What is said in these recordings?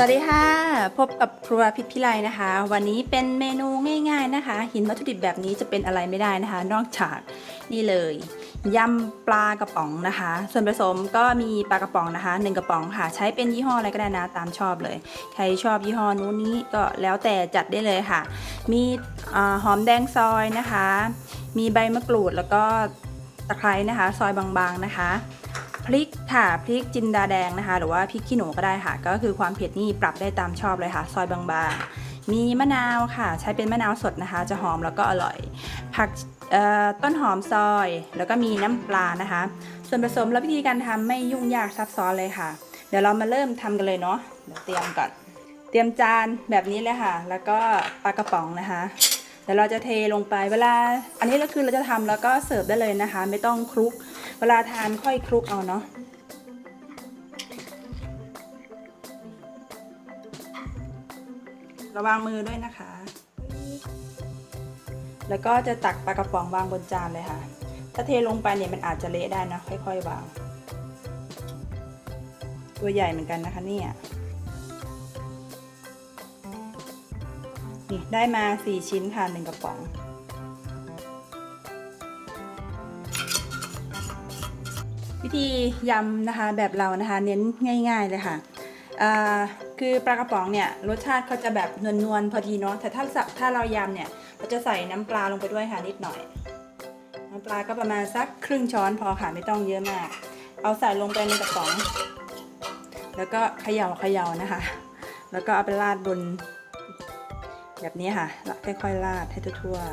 สวัสดีค่ะ พบกับครัวพิพิไลนะคะ วันนี้เป็นเมนูง่าย ๆนะคะ หินวัตถุดิบแบบนี้จะเป็นอะไรไม่ได้นะคะ นอกจากนี่เลยยำปลากระป๋องนะคะ ส่วนผสมก็มีปลากระป๋องนะคะหนึ่งกระป๋องค่ะ ใช้เป็นยี่ห้ออะไรก็ได้นะตามชอบเลย ใครชอบยี่ห้อนู้นนี้ก็แล้วแต่จัดได้เลยค่ะ มีอหอมแดงซอยนะคะ มีใบมะกรูดแล้วก็ตะไคร้นะคะ ซอยบางๆนะคะ พริกค่ะพริกจินดาแดงนะคะ หรือว่าพริกขี้หนูก็ได้ค่ะ ก็คือความเผ็ดนี่ปรับได้ตามชอบเลยค่ะ ซอยบางๆ มีมะนาวค่ะ ใช้เป็นมะนาวสดนะคะ จะหอมแล้วก็อร่อย ผักต้นหอมซอย แล้วก็มีน้ำปลานะคะ ส่วนผสมและวิธีการทำไม่ยุ่งยากซับซ้อนเลยค่ะ เดี๋ยวเรามาเริ่มทำกันเลยเนาะเดี๋ยวเตรียมก่อน เตรียมจานแบบนี้เลยค่ะ แล้วก็ปลากระป๋องนะคะ ดี๋ยวเราจะเทลงไปเวลา อันนี้ก็คือเราจะทำแล้วก็เสิร์ฟได้เลยนะคะ ไม่ต้องคลุก เวลาทานค่อยคลุกเอาเนาะระวังมือด้วยนะคะ แล้วก็จะตักปลากระป๋องวางบนจานเลยค่ะ ถ้าเทลงไปเนี่ยมันอาจจะเละได้นะค่อยๆวาง ตัวใหญ่เหมือนกันนะคะเนี่ย นี่ได้มา 4 ชิ้นค่ะ 1 กระป๋องวิธียำนะคะแบบเรานะคะเน้นง่าย ๆเลยค่ะคือปลากระป๋องเนี่ยรสชาติเขาจะแบบนวลๆพอดีเนาะแต่ถ้าสับถ้าเรายำเนี่ยเราจะใส่น้ำปลาลงไปด้วยค่ะนิดหน่อย น้ำปลาก็ประมาณสักครึ่งช้อนพอค่ะไม่ต้องเยอะมาก เอาใส่ลงไปในกระป๋อง แล้วก็เขย่าเขย่านะคะ แล้วก็เอาไปราดบน แบบนี้ค่ะแล้วค่อยๆราดให้ทั่วๆ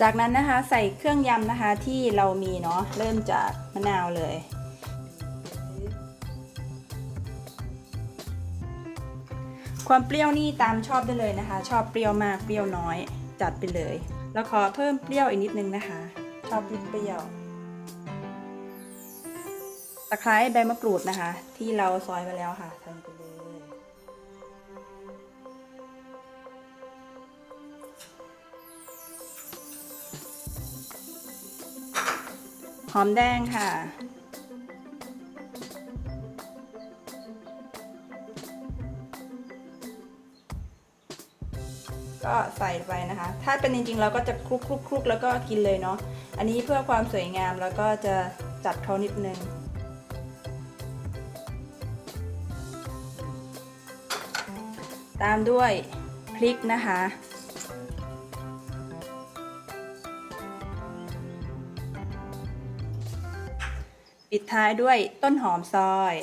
จากนั้นนะคะใส่เครื่องยำนะคะที่เรามีเนาะเริ่มจากมะนาวเลยความเปรี้ยวนี่ตามชอบได้เลยนะคะ ชอบเปรี้ยวมากเปรี้ยวน้อยจัดไปเลย แล้วขอเพิ่มเปรี้ยวอีกนิดนึงนะคะ ชอบเปรี้ยวตะไคร้ใบมะกรูดนะคะ ที่เราซอยไว้แล้วค่ะทำไป อมแดงค่ะ ก็ใส่ไปนะคะ ถ้าเป็นจริงๆเราก็จะคลุกคลุกคลุกแล้วก็กินเลยเนาะ อันนี้เพื่อความสวยงามแล้วก็จะจัดเขานิดนึงตามด้วยพริกนะคะ ปิดท้ายด้วยต้นหอมซอย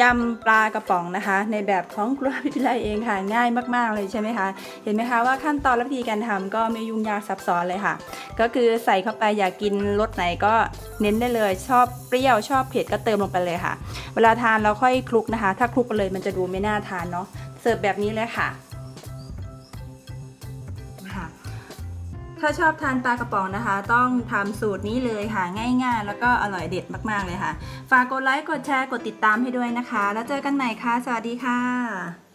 ยำปลากระป๋องนะคะ ในแบบของครัวพิพิไลเองค่ะ ง่ายมากๆเลยใช่ไหมคะเห็นไหมคะว่าขั้นตอนและวิธีการทำก็ไม่ยุ่งยากซับซ้อนเลยค่ะ ก็คือใส่เข้าไปอยากกินรสไหนก็เน้นได้เลย ชอบเปรี้ยวชอบเผ็ดก็เติมลงไปเลยค่ะ เวลาทานเราค่อยคลุกนะคะ ถ้าคลุกไปเลยมันจะดูไม่น่าทานเนาะเสิร์ฟแบบนี้เลยค่ะ ถ้าชอบทานปลากระป๋องนะคะ ต้องทำสูตรนี้เลยค่ะ ง่ายๆ แล้วก็อร่อยเด็ดมากๆเลยค่ะ ฝากกดไลค์ กดแชร์ กดติดตามให้ด้วยนะคะ แล้วเจอกันใหม่ค่ะ สวัสดีค่ะ